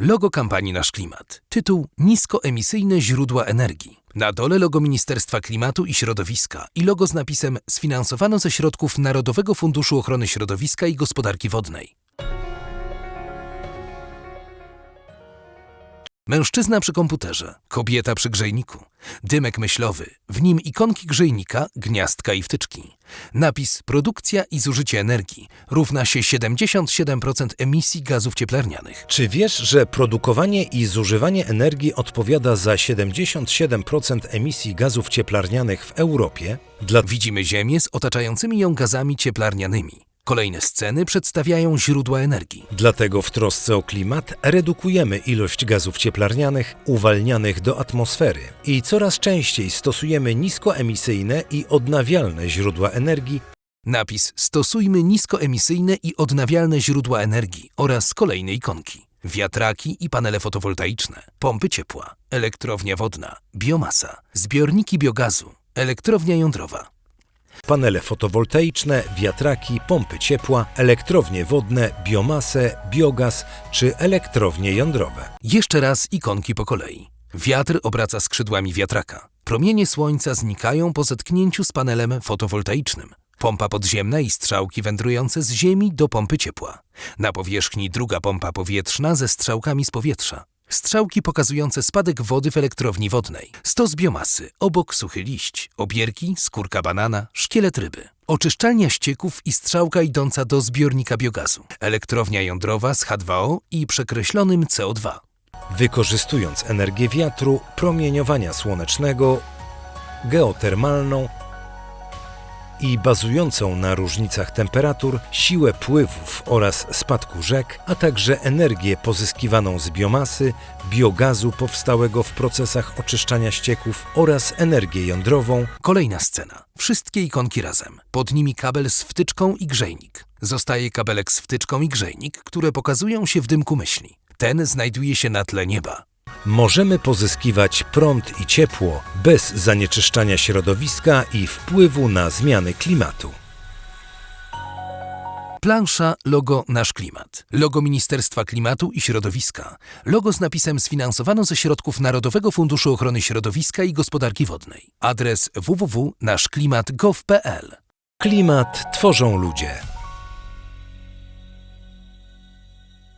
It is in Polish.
Logo kampanii Nasz Klimat. Tytuł Niskoemisyjne źródła energii. Na dole logo Ministerstwa Klimatu i Środowiska i logo z napisem Sfinansowano ze środków Narodowego Funduszu Ochrony Środowiska i Gospodarki Wodnej. Mężczyzna przy komputerze, kobieta przy grzejniku, dymek myślowy, w nim ikonki grzejnika, gniazdka i wtyczki. Napis Produkcja i zużycie energii równa się 77% emisji gazów cieplarnianych. Czy wiesz, że produkowanie i zużywanie energii odpowiada za 77% emisji gazów cieplarnianych w Europie? Dla Widzimy Ziemię z otaczającymi ją gazami cieplarnianymi. Kolejne sceny przedstawiają źródła energii. Dlatego w trosce o klimat redukujemy ilość gazów cieplarnianych uwalnianych do atmosfery i coraz częściej stosujemy niskoemisyjne i odnawialne źródła energii Napis Stosujmy niskoemisyjne i odnawialne źródła energii oraz kolejne ikonki. Wiatraki i panele fotowoltaiczne, pompy ciepła, elektrownia wodna, biomasa, zbiorniki biogazu, elektrownia jądrowa. Panele fotowoltaiczne, wiatraki, pompy ciepła, elektrownie wodne, biomasę, biogaz czy elektrownie jądrowe. Jeszcze raz ikonki po kolei. Wiatr obraca skrzydłami wiatraka. Promienie słońca znikają po zetknięciu z panelem fotowoltaicznym. Pompa podziemna i strzałki wędrujące z ziemi do pompy ciepła. Na powierzchni druga pompa powietrzna ze strzałkami z powietrza. Strzałki pokazujące spadek wody w elektrowni wodnej. Stos biomasy, obok suchy liść, obierki, skórka banana, szkielet ryby. Oczyszczalnia ścieków i strzałka idąca do zbiornika biogazu. Elektrownia jądrowa z H2O i przekreślonym CO2. Wykorzystując energię wiatru, promieniowania słonecznego, geotermalną i bazującą na różnicach temperatur, siłę pływów oraz spadku rzek, a także energię pozyskiwaną z biomasy, biogazu powstałego w procesach oczyszczania ścieków oraz energię jądrową, Kolejna scena. Wszystkie ikonki razem. Pod nimi kabel z wtyczką i grzejnik. Zostaje kabelek z wtyczką i grzejnik, które pokazują się w dymku myśli. Ten znajduje się na tle nieba. Możemy pozyskiwać prąd i ciepło bez zanieczyszczania środowiska i wpływu na zmiany klimatu. Plansza logo Nasz Klimat. Logo Ministerstwa Klimatu i Środowiska. Logo z napisem Sfinansowano ze środków Narodowego Funduszu Ochrony Środowiska i Gospodarki Wodnej. Adres www.naszklimat.gov.pl Klimat tworzą ludzie.